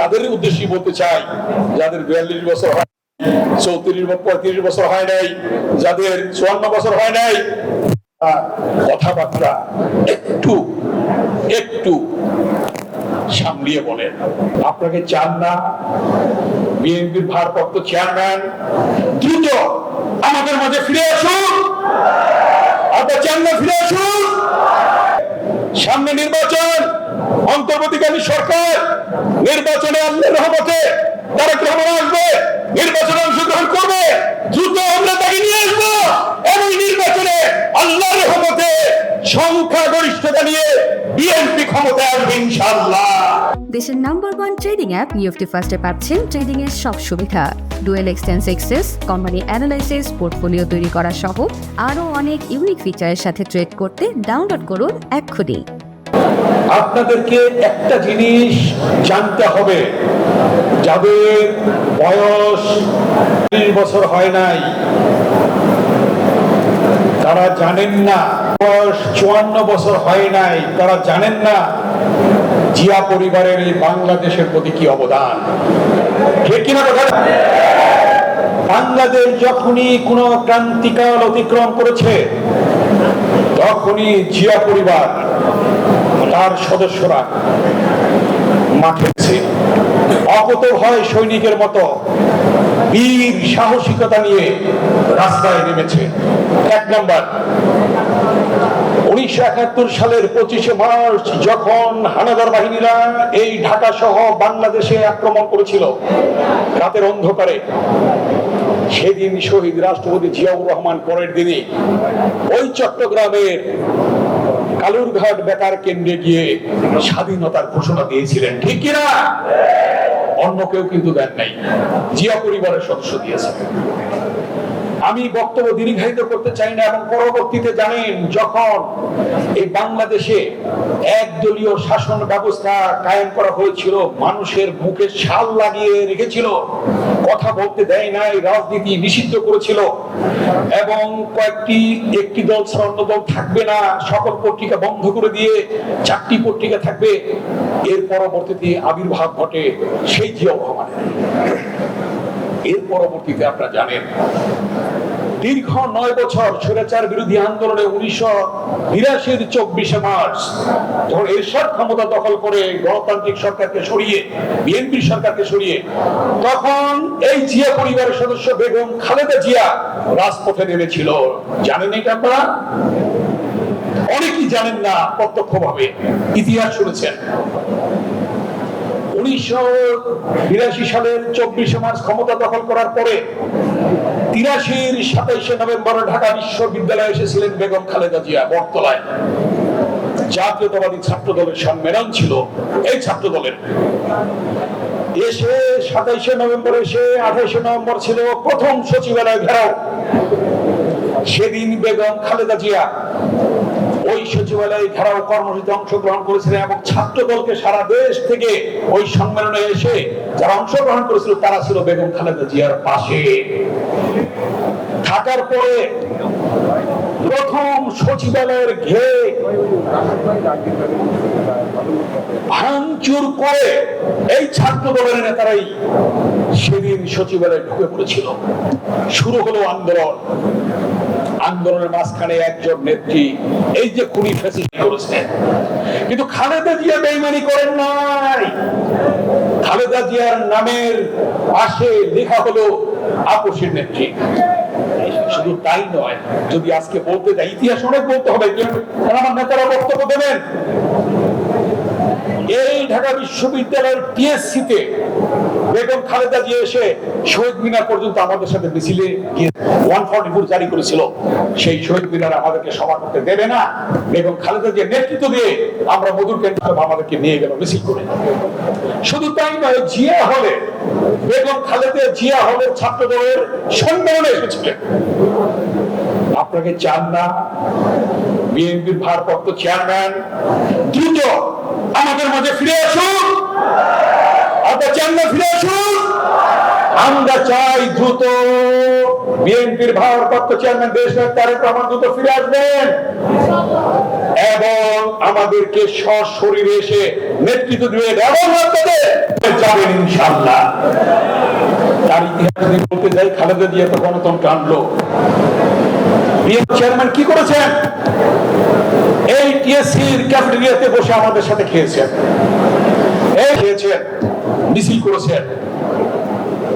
তাদের উদ্দেশ্যে বলতে চাই, যাদের বিয়াল্লিশ বছর হয় চৌত্রিশ পঁয়ত্রিশ বছর হয় নাই, যাদের চুয়ান্ন বছর হয় নাই কথাবার্তা একটু একটু সামলিয়ে বলেন। আপনাকে চান না, বিএনপির ভারপ্রাপ্ত চেয়ারম্যান, দ্রুত আমাদের মাঝে ফিরে আসুন। আপনার চান না ফিরে আসুন। সামনে নির্বাচন অন্তর্বর্তীকালীন সরকার নির্বাচনে আল্লাহর রহমতে তারা গ্রহণ আসবে, নির্বাচনে অংশগ্রহণ করবে, দ্রুত আমরা তাকে নিয়ে আসব। এবং নির্বাচনে আল্লাহর রহমতে সংখ্যা গরিষ্ঠতা নিয়ে বিএনপি ক্ষমতায় আসবে ইনশাআল্লাহ। দেশের নাম্বার ওয়ান ট্রেডিং অ্যাপ নিউফটি ফার্স্টে পাচ্ছেন ট্রেডিং এর সব সুবিধা। ডুয়েল এক্সটেন্স এক্সেস কোম্পানি অ্যানালাইসিস পোর্টফোলিও তৈরি করা সহ আরও অনেক ইউনিক ফিচারের সাথে ট্রেড করতে ডাউনলোড করুন এক্ষুনি। আপনাদেরকে একটা জিনিস জানতে হবে। যাদের বয়স ত্রিশ বছর হয় নাই, তারা জানেন না, বয়স চুয়ান্ন বছর হয় নাই, তারা জানেন না জিয়া পরিবারের এই বাংলাদেশের প্রতি কি অবদান। ঠিক বাংলাদেশ যখনই কোনো ক্রান্তিকাল অতিক্রম করেছে, তখনই জিয়া পরিবার তার সদস্যরা মাঠে এসে অকত ভয় সৈনিকের মতো বীর সাহসিকতা নিয়ে রাস্তায় নেমেছে। এক নম্বর, উনিশশো একাত্তর সালের পঁচিশে মার্চ যখন হানাদার বাহিনীরা এই ঢাকা সহ বাংলাদেশে আক্রমণ করেছিল, রাতের অন্ধকারে, সেদিন শহীদ রাষ্ট্রপতি জিয়াউর রহমান পরের দিনে ওই চট্টগ্রামের কালুরঘাট বেতার কেন্দ্রে গিয়ে স্বাধীনতার ঘোষণা দিয়েছিলেন, ঠিক কিনা? অন্য কেউ কিন্তু দেন নাই। জিয়া পরিবারের সদস্য দিয়েছে আমি বক্তব্য দীর্ঘায়িত করতে চাই না এবং পরবর্তীতে জানেন যখন এই বাংলাদেশে একদলীয় শাসন ব্যবস্থা কায়েম করা হয়েছিল, মানুষের মুখে শাল লাগিয়ে রেখেছিল, কথা বলতে দেয় নাই, রাজনীতি নিষিদ্ধ করেছিল এবং কয়েকটি, একটি দল ছাড়া দল থাকবে না, সকল পত্রিকা বন্ধ করে দিয়ে চারটি পত্রিকা থাকবে। এর পরবর্তীতে আবির্ভাব ঘটে সেই জিয়া রহমানের। এর পরবর্তীতে আপনারা জানেন, দীর্ঘ নয় বছর স্বৈরাচার বিরোধী আন্দোলনে উনিশশো বিরাশির চব্বিশে মার্চ, যখন এরশাদ ক্ষমতা দখল করে গণতান্ত্রিক সরকারকে সরিয়ে, বিএনপি সরকারকে সরিয়ে, তখন এই জিয়া পরিবারের সদস্য বেগম খালেদা জিয়া রাজপথে নেমেছিল। জানেন এটা আপনারা? অনেকেই জানেন না প্রত্যক্ষভাবে। ইতিহাস শুনেছেন। উনিশশো বিরাশি সালের চব্বিশে মার্চ ক্ষমতা দখল করার পরে তিরাশির সাতাইশে নভেম্বর ঢাকা বিশ্ববিদ্যালয়ে এসেছিলেন বেগম খালেদা জিয়া বটতলায়। জাতীয়তাবাদী ছাত্র দলের সম্মেলন ছিল এই ছাত্র দলের এসে সাতাইশে নভেম্বর এসে আঠাইশে নভেম্বর ছিল প্রথম সচিবালয় ঘেরাও। সেদিন বেগম খালেদা জিয়া ওই সচিবালয়ে ঘেরাও কর্মসূচিতে অংশগ্রহণ করেছিলেন এবং ছাত্র দলকে সারা দেশ থেকে ওই সম্মেলনে এসে যারা অংশগ্রহণ করেছিল, তারা ছিল বেগম খালেদা জিয়ার পাশে। থাকার পরে প্রথম সচিবালয়ের ঘে ভাঙচুর করে এই ছাত্র দলের নেতারাই সেদিন সচিবালয়ে ঢুকে পড়েছিল। শুরু হলো আন্দোলন। আন্দোলনের মাঝখানে একজন নেত্রী, এই যে খুনি ফেসিলিটি করেছেন। কিন্তু খালেদা জিয়া বেইমানি করেন নাই। খালেদা জিয়ার নামের পাশে লেখা হলো আপসের নেত্রী। শুধু তাই নয়, যদি আজকে বলতে যাই, ইতিহাস অনেক বলতে হবে আমার নেতারা বক্তব্য দেবেন। এই ঢাকা বিশ্ববিদ্যালয়ের টিএসসি তে বেগম খালেদা জিয়া এসে শহীদ মিনার পর্যন্ত আমাদের সাথে মিছিলে গিয়ে ওয়ান ফর্টি ফোর জারি করেছিল। সেই শহীদ মিনার আমাদেরকে সভা করতে দেবে না। বেগম খালেদা জিয়া নেতৃত্ব দিয়ে আমরা মধুর কেন্দ্র আমাদেরকে নিয়ে গেল মিছিল করে। শুধু তাই নয়, জিয়া হলে, বেগম খালেদা জিয়া হলে ছাত্র দলের সম্মেলনে এসেছিলেন। আপনাকে চান না, বিএনপির ভারপ্রাপ্ত চেয়ারম্যান, দ্রুত আমাদের মাঝে ফিরে আসুন। আপনার চান না ফিরে আসুন। আমরা চাই দ্রুত বিএনপির ভারপ্রাপ্ত চেয়ারম্যান দেশ তারেক রহমান দ্রুত ফিরে আসবেন এবং আমাদেরকে সশরীরে এসে নেতৃত্ব দিবেন এবং আপনাদের যাবেন ইনশাল্লাহ তার ইতিহাস যদি বলতে যাই, খালেদা জিয়া তো গণতন্ত্র আনলো। বিএনপি চেয়ারম্যান কি করেছেন? এই টিএসসির ক্যাফেটেরিয়াতে বসে আমাদের সাথে খেয়েছেন। এই খেয়েছেন। মিছিল করেছেন।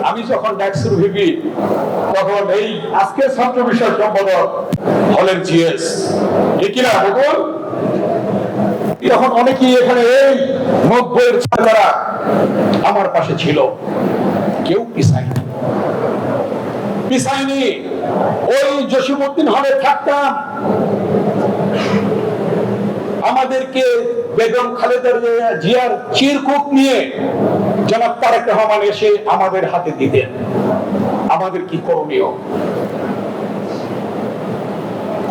আমি যখন ডাকসুর ভিপি তখন এই আজকের ছাত্র বিষয় সম্পাদক হলেন জিএস। ঠিক কিনা বলুন তখন অনেকেই এখানে এই নব্বইয়ের ছেলেরা আমার পাশে ছিল। কেউ পিছায়নি পিছায়নি ওই জসিমুদ্দিন হলে থাকতাম আমাদেরকে বেগম খালেদা জিয়ার চিরকুট নিয়ে জনাব তারেক রহমান এসে আমাদের হাতে দিতেন। আমাদের কি করণীয়?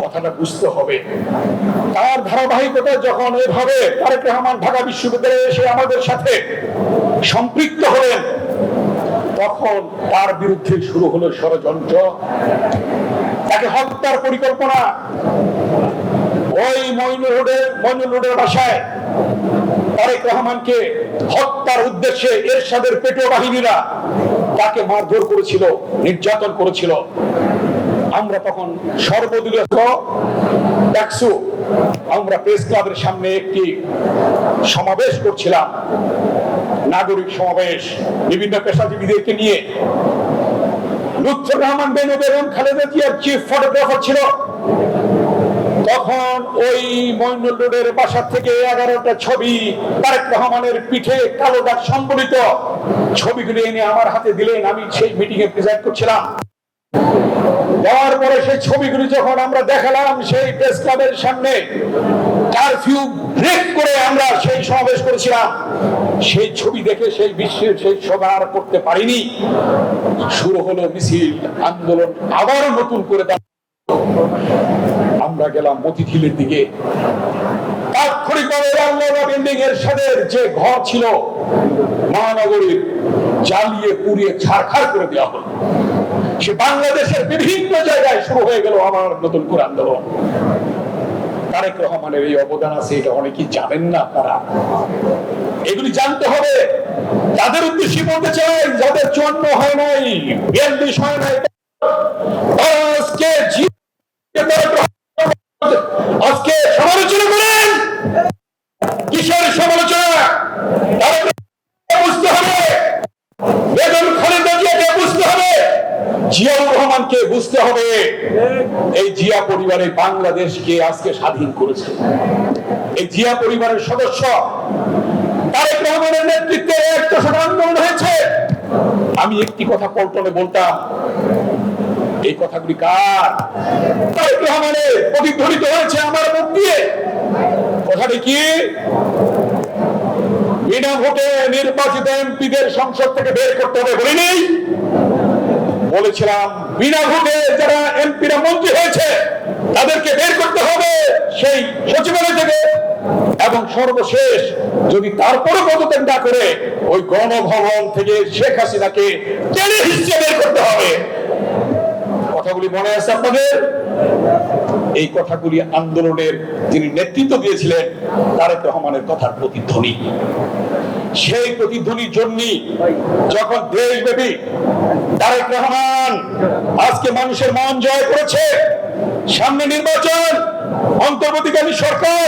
কথাটা বুঝতে হবে। তার ধারাবাহিকতা যখন এভাবে তারেক রহমান ঢাকা বিশ্ববিদ্যালয়ে এসে আমাদের সাথে সম্পৃক্ত হলেন, তখন তার বিরুদ্ধে শুরু হলো ষড়যন্ত্র। তাকে হত্যার পরিকল্পনা। ওই মইনুল রোডের মইনুল রোডের বাসায় তারেক রহমানকে হত্যার উদ্দেশ্যে এরশাদের পেটো বাহিনীরা তাকে মারধর করেছিল, নির্যাতন করেছিল। আমরা তখন সর্বদলীয় ডাকসু আমরা প্রেস ক্লাবের সামনে একটি সমাবেশ করছিলাম। নাগরিক সমাবেশ, বিভিন্ন পেশাজীবীদেরকে নিয়ে। লুৎফর রহমান, বেনু বেগম, খালেদা জিয়ার চিফ ফটোগ্রাফার ছিল। তখন ওই মইনুল রোডের বাসা থেকে এগারোটা ছবি তারেক রহমানের পিঠে কালো দাগ সম্বলিত ছবিগুলি এনে আমার হাতে দিলেন। আমি সেই মিটিং এ প্রেজেন্ট করছিলাম। সেই ছবিগুলি যখন আমরা দেখালাম, সেই প্রেস ক্লাবের সামনে কারফিউ ব্রেক করে আমরা সেই সমাবেশ করেছিলাম। সেই ছবি দেখে সেই বিশ্বের সেই সভা আর করতে পারিনি। শুরু হলো মিছিল, আন্দোলন আবারও নতুন করে আমরা গেলাম মতিঝিলের দিকে। যে ঘর ছিল, মহানগরীর জ্বালিয়ে পুড়িয়ে ছাড়খাড় করে দেওয়া সে বাংলাদেশের বিভিন্ন জায়গায় শুরু হয়ে গেল আমার নতুন করে আন্দোলন। তারেক রহমানের এই অবদান আছে, এটা অনেকেই জানেন না আপনারা। এগুলি জানতে হবে, যাদের উদ্দেশ্যে বলতে চাই, যাদের চুয়ান্ন হয় নাই হয় নাই আজকে সমালোচনা করেন। কিসের সমালোচনা। বুঝতে হবে। খালেদা জিয়াকে বুঝতে হবে। জিয়াউর রহমানকে বুঝতে হবে। এই জিয়া পরিবারে বাংলাদেশকে আজকে স্বাধীন করেছে। এই জিয়া পরিবারের সদস্য তারেক রহমানের নেতৃত্বে একটা আন্দোলন হয়েছে। আমি একটি কথা পল্টনে বলতাম এই কথাগুলি কার? তারেক প্রতিধ্বনিত হয়েছে আমার মুখ দিয়ে। কথাটি কি? বিনা ভোটে নির্বাচিত এমপিদের সংসদ থেকে বের করতে হবে বলিনি। বলেছিলাম, বিনা ভোটে যারা এমপিরা মন্ত্রী হয়েছে, তাদেরকে বের করতে হবে সেই সচিবালয় থেকে। এবং সর্বশেষ, যদি তারপরে পদত্যাগ করে, ওই গণভবন থেকে শেখ হাসিনাকে টেনে হিসেবে বের করতে হবে। কথাগুলি মনে আছে আপনাদের? এই কথাগুলি আন্দোলনের যিনি নেতৃত্ব দিয়েছিলেন, তারেক রহমানের কথার প্রতিধ্বনি। সেই প্রতিধ্বনির জন্য যখন দেশব্যাপী তারেক রহমান আজকে মানুষের মন জয় করেছে, সামনে নির্বাচন অন্তর্বর্তীকালী সরকার,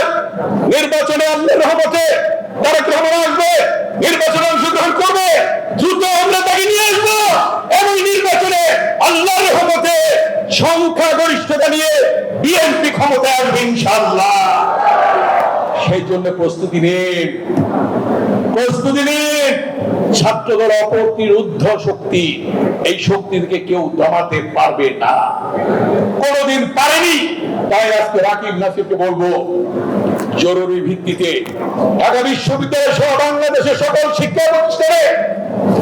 নির্বাচনে আল্লাহর রহমতে তারেক রহমান আসবে। নির্বাচনে অংশগ্রহণ করবে। দ্রুত আমরা তাকে নিয়ে আসব। এবং নির্বাচনে আল্লাহর রহমতে সংখ্যা গরিষ্ঠতা নিয়ে বিএনপি ক্ষমতায় আসবে ইনশাআল্লাহ। সেই জন্য প্রস্তুতি নিন। প্রস্তুতি নিন। ছাত্রদল অপ্রতিরুদ্ধ শক্তি, এই শক্তি থেকে কেউ দমাতে পারবে না। কোনোদিন পারেনি। তাই আজকে রাকিব নাসিরকে বলব জরুরি ভিত্তিতে ঢাকা বিশ্ববিদ্যালয় সহ বাংলাদেশের সকল শিক্ষা প্রতিষ্ঠানে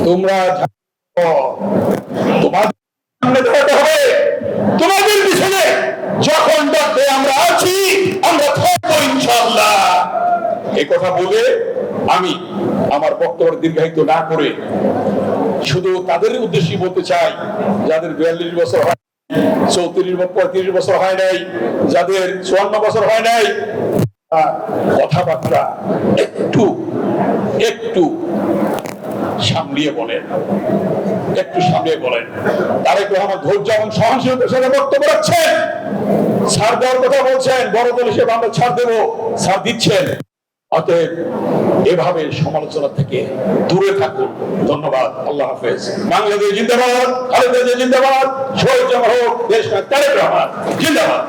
তোমরা তোমাদের সামনে হবে। তোমাদের পিছনে যখন ডাকবে আমরা আছি, আমরা থাকব ইনশাআল্লাহ। এই কথা বলে আমি আমার বক্তব্য দীর্ঘায়িত না করে শুধু তাদের উদ্দেশ্যে বলতে চাই, যাদের বিয়াল্লিশ বছর হয় চৌত্রিশ পঁয়ত্রিশ বছর হয় নাই, যাদের চুয়ান্ন বছর হয় নাই কথাবার্তা একটু একটু সামলিয়ে বলেন। একটু সামলিয়ে বলেন। তারেক রহমান ধৈর্য এবং সহনশীলতার সাথে বক্তব্য রাখছেন। ছাড় দেওয়ার কথা বলছেন, বড় দল হিসেবে আমরা ছাড় দেবো, ছাড় দিচ্ছেন। অতএব এভাবে সমালোচনা থেকে দূরে থাকুন। ধন্যবাদ, আল্লাহ হাফেজ। বাংলাদেশ জিন্দাবাদ, খালেদা জিন্দাবাদ, শহীদ জামা হোক, দেশ তারেক রহমান জিন্দাবাদ।